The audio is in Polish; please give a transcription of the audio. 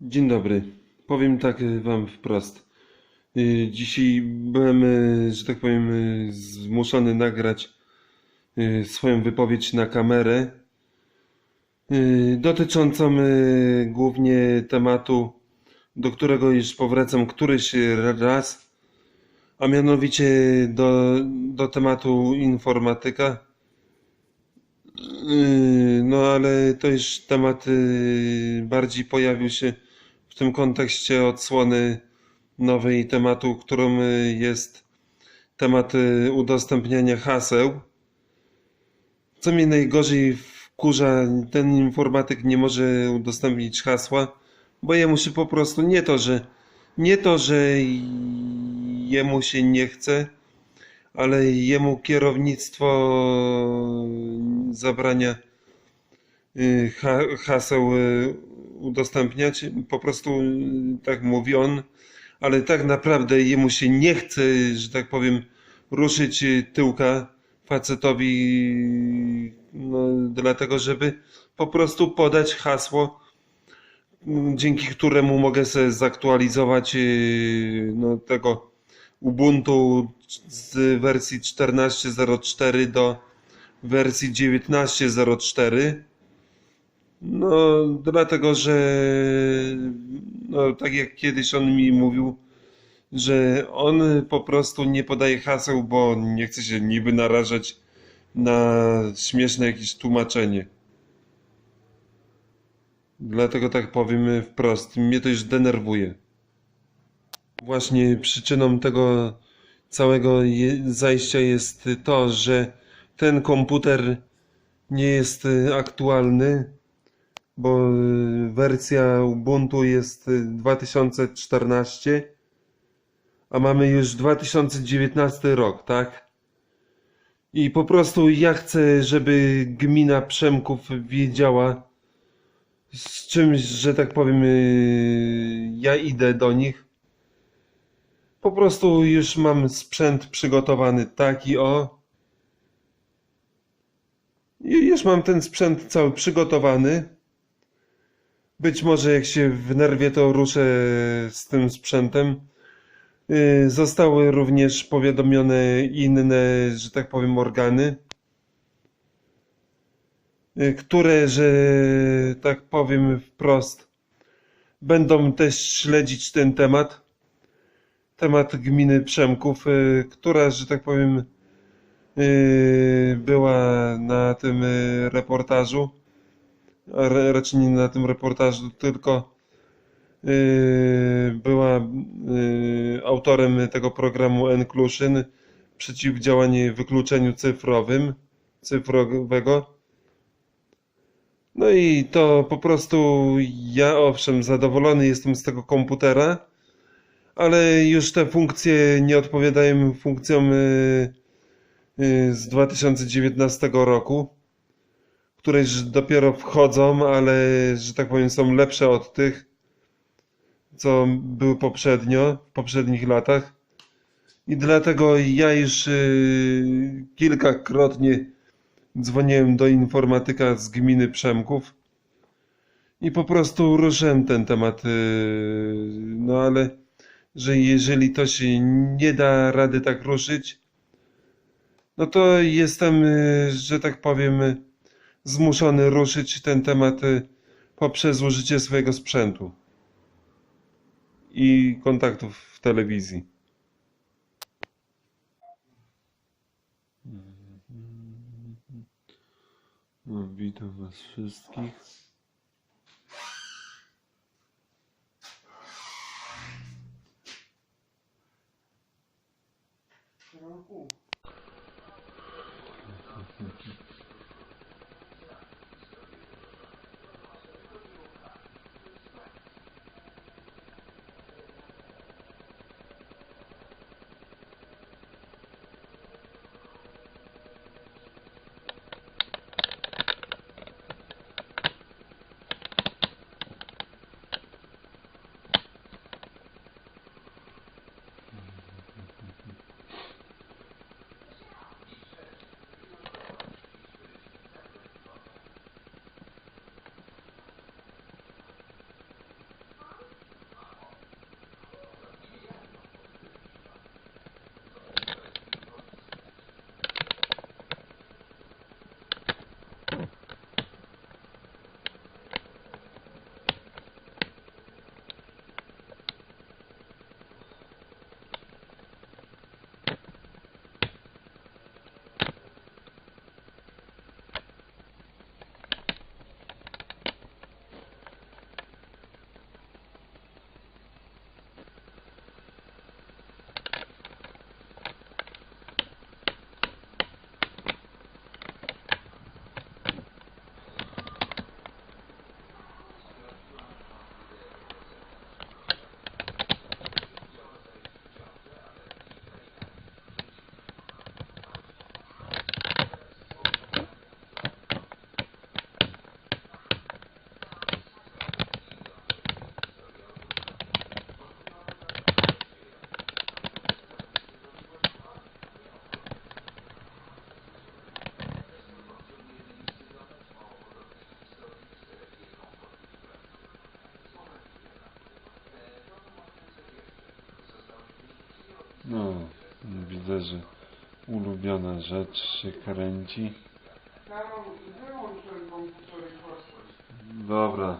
Dzień dobry. Powiem tak y, wam wprost. Y, Dzisiaj byłem, y, że tak powiem, zmuszony nagrać swoją wypowiedź na kamerę dotyczącą głównie tematu, do którego już powracam któryś raz, a mianowicie do, do tematu informatyka. No ale to już temat bardziej pojawił się tym kontekście odsłony nowej tematu, którą jest temat yy, udostępniania haseł. Co mnie najgorzej wkurza, ten informatyk nie może udostępnić hasła, bo jemu się po prostu nie to, że nie to, że jemu się nie chce, ale jemu kierownictwo zabrania y, ha, haseł y, udostępniać. Po prostu y, tak mówi on, ale tak naprawdę jemu się nie chce, że tak powiem, ruszyć tyłka facetowi, no, dlatego żeby po prostu podać hasło, m, dzięki któremu mogę sobie zaktualizować y, no, tego Ubuntu z wersji 14.04 do wersji 19.04. No, dlatego, że no, tak jak kiedyś on mi mówił, że on po prostu nie podaje haseł, bo nie chce się niby narażać na śmieszne jakieś tłumaczenie. Dlatego tak powiem wprost, mnie to już denerwuje. Właśnie przyczyną tego całego zajścia jest to, że ten komputer nie jest aktualny, bo y, wersja Ubuntu jest y, 2014, a mamy już 2019 rok, tak? I po prostu ja chcę, żeby gmina Przemków wiedziała, z czymś, że tak powiem, y, ja idę do nich. Po prostu już mam sprzęt przygotowany taki o. Już mam ten sprzęt cały przygotowany. Być może jak się wnerwię, to ruszę z tym sprzętem. Y, Zostały również powiadomione inne, że tak powiem, organy, y, które, że tak powiem wprost, będą też śledzić ten temat temat gminy Przemków, y, która, że tak powiem, była na tym reportażu, raczej nie na tym reportażu, tylko y, była y, autorem tego programu Enclusion, przeciwdziałanie wykluczeniu cyfrowym, cyfrowego. No i to po prostu ja, owszem, zadowolony jestem z tego komputera, ale już te funkcje nie odpowiadają funkcjom y, y, z 2019 roku, które dopiero wchodzą, ale że tak powiem są lepsze od tych, co były poprzednio, w poprzednich latach. I dlatego ja już y, kilkakrotnie dzwoniłem do informatyka z gminy Przemków i po prostu ruszyłem ten temat. y, No ale że jeżeli to się nie da rady tak ruszyć, no to jestem, y, że tak powiem, zmuszony ruszyć ten temat y, poprzez użycie swojego sprzętu i kontaktów w telewizji. No, witam Was wszystkich. No, widzę, że ulubiona rzecz się kręci. Dobra,